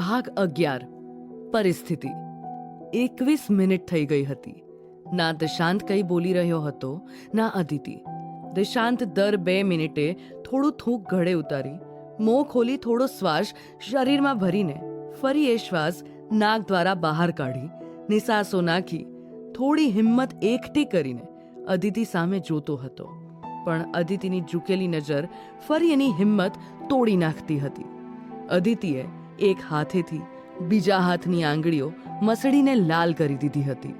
ભાગ અગિયાર. પરિસ્થિતિ. એકવીસ મિનિટ થઈ ગઈ હતી. ના દિશાંત કંઈ બોલી રહ્યો હતો, ના અદિતિ. દિશાંત દર બે મિનિટે થોડું થૂંક ઘડે ઉતારી. મોં ખોલી થોડો શ્વાસ શરીરમાં ભરીને ફરી એ શ્વાસ નાક દ્વારા બહાર કાઢી, નિસાસો નાખી, થોડી હિંમત એકઠી કરીને અદિતિ સામે જોતો હતો. પણ અદિતિની ઝૂકેલી નજર ફરી એની હિંમત તોડી નાખતી હતી. અદિતિએ એક હાથેથી બીજા હાથની આંગળીઓ મસળીને લાલ કરી દીધી હતી.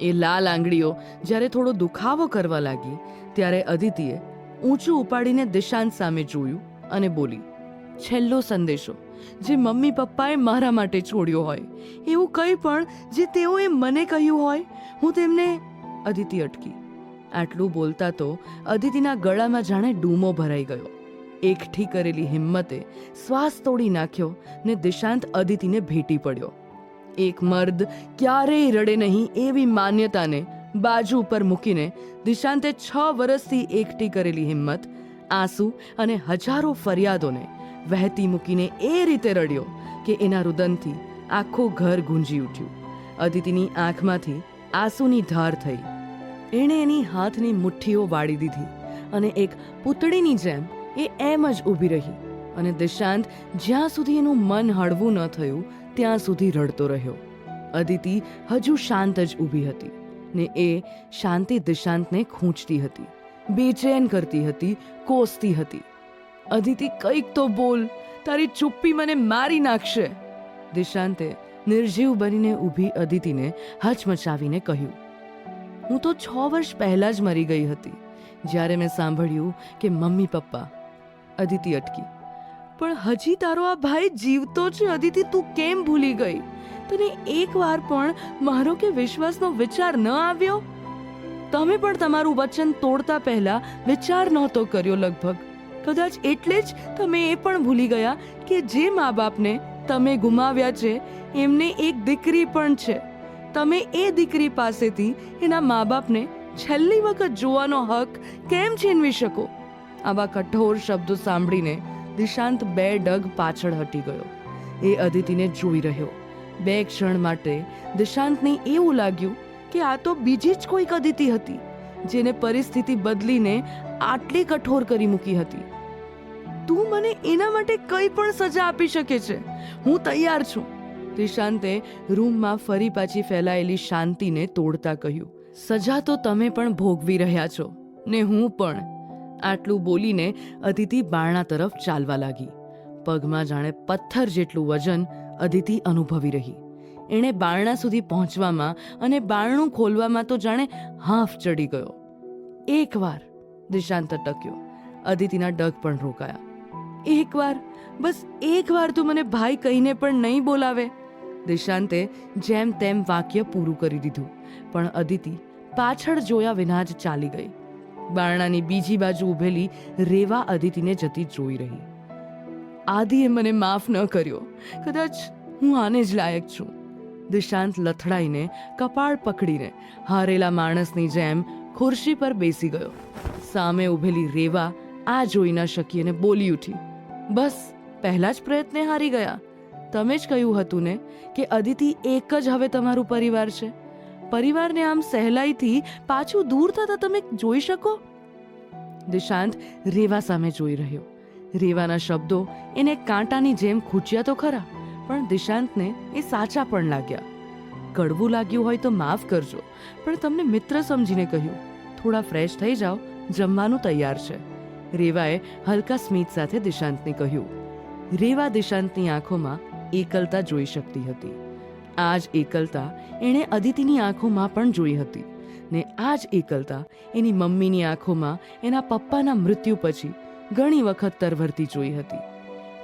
એ લાલ આંગળીઓ જ્યારે થોડો દુખાવો કરવા લાગી, ત્યારે અદિતિએ ઊંચું ઉપાડીને દિશાંત સામે જોયું અને બોલી, છેલ્લો સંદેશો, જે મમ્મી પપ્પાએ મારા માટે છોડ્યો હોય, એવું કંઈ પણ જે તેઓએ મને કહ્યું હોય, હું તેમને અદિતિ અટકી. આટલું બોલતા તો અદિતિના ગળામાં જાણે ડૂમો ભરાઈ ગયો. એકઠી કરેલી હિંમતે શ્વાસ તોડી નાખ્યો ને દિશાંત અદિતિને ભેટી પડ્યો. એક મર્દ ક્યારેય રડે નહીં એવી માન્યતાને બાજુ ઉપર મૂકીને દિશાંતે છ વર્ષથી એકઠી કરેલી હિંમત, આંસુ અને હજારો ફરિયાદોને વહેતી મૂકીને એ રીતે રડ્યો કે એના રુદનથી આખું ઘર ગુંજી ઉઠ્યું. અદિતિની આંખમાંથી આંસુની ધાર થઈ. એણે એની હાથની મુઠ્ઠીઓ વાળી દીધી અને એક પૂતળીની જેમ એ એમ જ ઊભી રહી અને દિશાંત જ્યાં સુધી એનું મન હળવું ન થયું, ત્યાં સુધી રડતો રહ્યો. અદિતિ હજુ શાંત જ ઊભી હતી ને એ શાંતિ દિશાંતને ખૂંચતી હતી, બેચેન કરતી હતી, કોસતી હતી. અદિતિ કંઈક તો બોલ, તારી ચુપ્પી મને મારી નાખશે. દિશાંતે નિર્જીવ બનીને ઊભી અદિતિને હચમચાવીને કહ્યું, હું તો છ વર્ષ પહેલા જ મરી ગઈ હતી, જ્યારે મેં સાંભળ્યું કે મમ્મી પપ્પા અદિતિ અટકી. પણ હજી તારો આ ભાઈ જીવતો છે અદિતિ તું કેમ ભૂલી ગઈ? તને એકવાર પણ મારો કે વિશ્વાસનો વિચાર ન આવ્યો? તમે પણ તમારું વચન તોડતા પહેલા વિચાર નહોતો કર્યો લગભગ. કદાચ એટલે જ તમે એ પણ ભૂલી ગયા કે જે મા બાપને તમે ગુમાવ્યા છે, એમને એક દીકરી પણ છે. તમે એ દીકરી પાસેથી એના મા બાપને છેલ્લી વખત જોવાનો હક કેમ છીનવી શકો? આવા કઠોર શબ્દો સાંભળીને દિશાંત બે ડગ પાછળ હટી ગયો. એ અદિતિને જોઈ રહ્યો. બે ક્ષણ માટે દિશાંતને એવું લાગ્યું કે આ તો બીજી જ કોઈક અદિતિ હતી, જેને પરિસ્થિતિ બદલીને આટલી કઠોર કરી મૂકી હતી. તું મને એના માટે કંઈ પણ સજા આપી શકે છે. હું તૈયાર છું. દિશાંતે રૂમમાં ફરી પાછી ફેલાયેલી શાંતિને તોડતા કહ્યું. સજા તો તમે પણ ભોગવી રહ્યા છો, ને હું પણ. આટલું બોલીને અદિતિ બારણા તરફ ચાલવા લાગી. પગમાં જાણે પથ્થર જેટલું વજન અદિતિ અનુભવી રહી. એણે બારણા સુધી પહોંચવામાં અને બારણું ખોલવામાં તો જાણે હાફ ચડી ગયો. એકવાર દિશાંત ટક્યો. અદિતિના ડગ પણ રોકાયા. એકવાર? બસ એકવાર તું મને ભાઈ કહીને પણ નહીં બોલાવે. દિશાંતે જેમ તેમ વાક્ય પૂરું કરી દીધું. પણ અદિતિ પાછળ જોયા વિના જ ચાલી ગઈ. બારણાની બીજી બાજુ ઊભેલી રેવા અદિતિને જતી જોઈ રહી. આદિએ મને માફ ન કર્યો. કદાચ હું આને જ લાયક છું. દિશાંત લથડાઈને કપાળ પકડીને હારેલા માણસની જેમ ખુરશી પર બેસી ગયો. સામે ઊભેલી રેવા આ જોઈ ન શકી અને બોલી ઉઠી, બસ, પહેલા જ પ્રયત્ને હારી ગયા. તમે જ કહ્યું હતું ને કે અદિતિ એક જ હવે તમારું પરિવાર છે. પરિવારને આમ સહેલાઈથી પાછું દૂર થતા તમે જોઈ શકો? દિશાંત રેવા સામે જોઈ રહ્યો. રેવાના શબ્દો એને કાંટાની જેમ ખૂંચ્યા તો ખરા, પણ દિશાંતને એ સાચા પણ લાગ્યા. કડવું લાગ્યું હોય તો માફ કરજો, પણ તમને મિત્ર સમજીને કહ્યું, થોડા ફ્રેશ થઈ જાઓ, જમવાનું તૈયાર છે. રેવાએ હલકા સ્મિત સાથે દિશાંતને કહ્યું. રેવા દિશાંતની આંખોમાં એકલતા જોઈ શકતી હતી. આ જ એકલતા એણે અદિતિની આંખોમાં પણ જોઈ હતી ને આ જ એકલતા એની મમ્મીની આંખોમાં એના પપ્પાના મૃત્યુ પછી ઘણી વખત તરવરતી જોઈ હતી.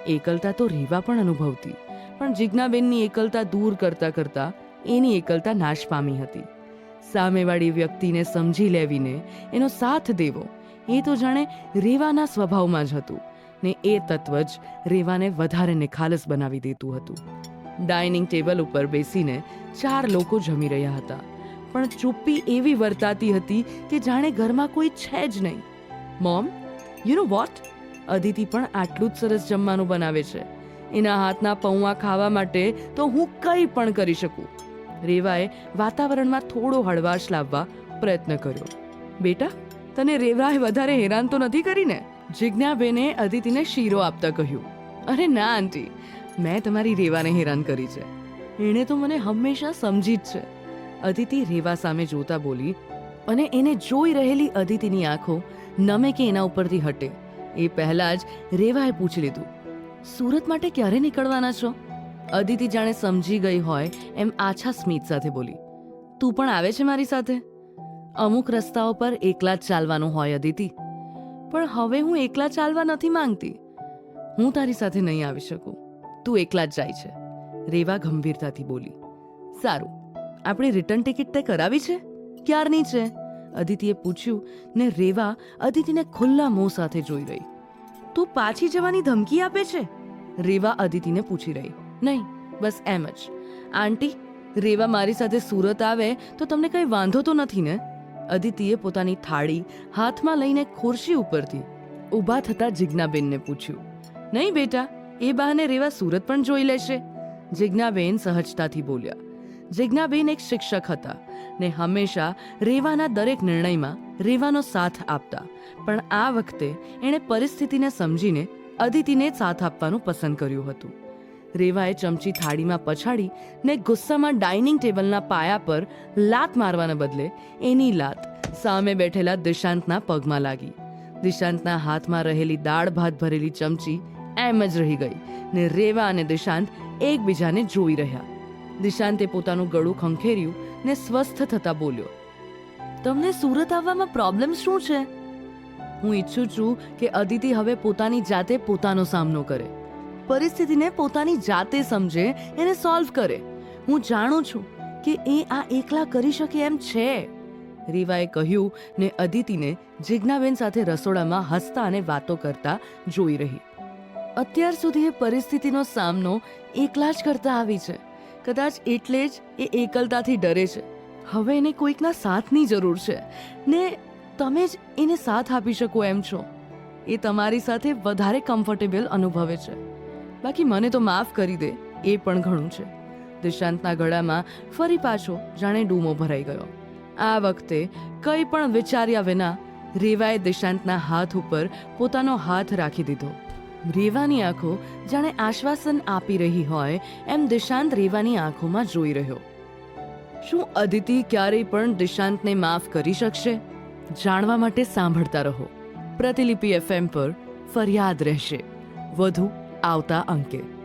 એકલતા તો રેવા પણ અનુભવતી, પણ જિજ્ઞાબેનની એકલતા દૂર કરતા કરતા એની એકલતા નાશ પામી હતી. સામેવાળી વ્યક્તિને સમજી લેવીને એનો સાથ દેવો એ તો જાણે રેવાના સ્વભાવમાં જ હતું ને એ તત્વ જ રેવાને વધારે નિખાલસ બનાવી દેતું હતું. ડાઇનિંગ ટેબલ ઉપર બેસીને ચાર લોકો જમી રહ્યા હતા. પણ ચુપ્પી એવી વર્તાતી હતી કે જાણે ઘરમાં કોઈ છે જ નહીં. Mom you know what Aditi પણ આટલું જ સરસ જમવાનું બનાવે છે. એના હાથના પૌવા ખાવા માટે તો હું કંઈ પણ કરી શકું. રેવાએ વાતાવરણમાં થોડો હળવાશ લાવવા પ્રયત્ન કર્યો. બેટા, તને રેવાએ વધારે હેરાન તો નથી કરીને? જિજ્ઞાબેને અદિતિને શીરો આપતા કહ્યું. અરે ના, આંટી. મેં તમારી રેવાને હેરાન કરી છે. એણે તો મને હંમેશા સમજી જ છે. અદિતિ રેવા સામે જોતા બોલી, અને એને જોઈ રહેલી અદિતિની આંખો નમે કે એના ઉપરથી હટે. એ પહેલા જ રેવાએ પૂછી લીધું, સુરત માટે ક્યારે નીકળવાના છો? અદિતિ જાણે સમજી ગઈ હોય એમ આછા સ્મિત સાથે બોલી, તું પણ આવે છે મારી સાથે? અમુક રસ્તાઓ પર એકલા જ ચાલવાનું હોય અદિતિ. પણ હવે હું એકલા ચાલવા નથી માંગતી. હું તારી સાથે નહીં આવી શકું. તું એકલા જ જાય છે. રેવા ગંભીરતાથી બોલી, સારું, આપણે રિટર્ન ટિકિટ તે કરાવી છે? ક્યારની છે? અદિતિએ પૂછ્યું ને રેવા અદિતિને ખુલ્લા મોં સાથે જોઈ રહી. તું પાછી જવાની ધમકી આપે છે? રેવા અદિતિને પૂછી રહી. નહીં, બસ એમ જ. આંટી, રેવા મારી સાથે સુરત આવે તો તમને કંઈ વાંધો તો નથી ને? અદિતિએ પોતાની થાળી હાથમાં લઈને ખુરશી ઉપરથી ઊભા થતા જિજ્ઞાબેનને પૂછ્યું, નહીં બેટા એ બહાને રેવા સુરત પણ જોઈ લેશે. જિજ્ઞાબેન સહજતાથી બોલ્યા. જિજ્ઞાબેન એક શિક્ષક હતા ને હંમેશા રેવાના દરેક નિર્ણયમાં રેવાનો સાથ આપતા. પણ આ વખતે એણે પરિસ્થિતિને સમજીને અદિતિને સાથ આપવાનું પસંદ કર્યું હતું. રેવાએ ચમચી થાળીમાં પછાડી ને ગુસ્સામાં ડાઇનિંગ ટેબલના પાયા પર લાત મારવાના બદલે એની લાત સામે બેઠેલા દિશાંતના પગમાં લાગી. દિશાંતના હાથમાં રહેલી દાળ ભાત ભરેલી ચમચી એમ જ રહી ગઈ ને રેવા અને દિશાંત એકબીજાને જોઈ રહ્યા. દિશાંતે પોતાનું ગળું ખંખેર્યું ને સ્વસ્થ થતા બોલ્યો, તમને સુરત આવવામાં પ્રોબ્લેમ શું છે? હું ઈચ્છું છું કે અદિતિ હવે પોતાની જાતે પોતાનો સામનો કરે. પરિસ્થિતિને પોતાની જાતે સમજે, એને સોલ્વ કરે. હું જાણું છું કે એ આ એકલા કરી શકે એમ છે. રીવાએ કહ્યું ને અદિતિને જિજ્ઞાબેન સાથે રસોડામાં હસતા અને વાતો કરતા જોઈ રહી. અત્યાર સુધી એ પરિસ્થિતિનો સામનો એકલા જ કરતા આવી છે. કદાચ એટલે જ એ એકલતાથી ડરે છે. હવે એને કોઈકના સાથની જરૂર છે. ને તમે જ એને સાથ આપી શકો એમ છો. એ તમારી સાથે વધારે કમ્ફર્ટેબલ અનુભવે છે. બાકી મને તો માફ કરી દે, એ પણ ઘણું છે. દિશાંતના ગળામાં ફરી પાછો જાણે ડૂમો ભરાઈ ગયો. આ વખતે કંઈ પણ વિચાર્યા વિના રેવાએ દિશાંતના હાથ ઉપર પોતાનો હાથ રાખી દીધો. રેવાની આંખો જાણે આશ્વાસન આપી રહી હોય એમ દિશાંત રેવાની આંખોમાં જોઈ રહ્યો. શું અદિતિ ક્યારેય પણ દિશાંતને માફ કરી શકશે? જાણવા માટે સાંભળતા રહો. પ્રતિલિપિ એફએમ પર ફરિયાદ રહેશે. વધુ આવતા અંકે.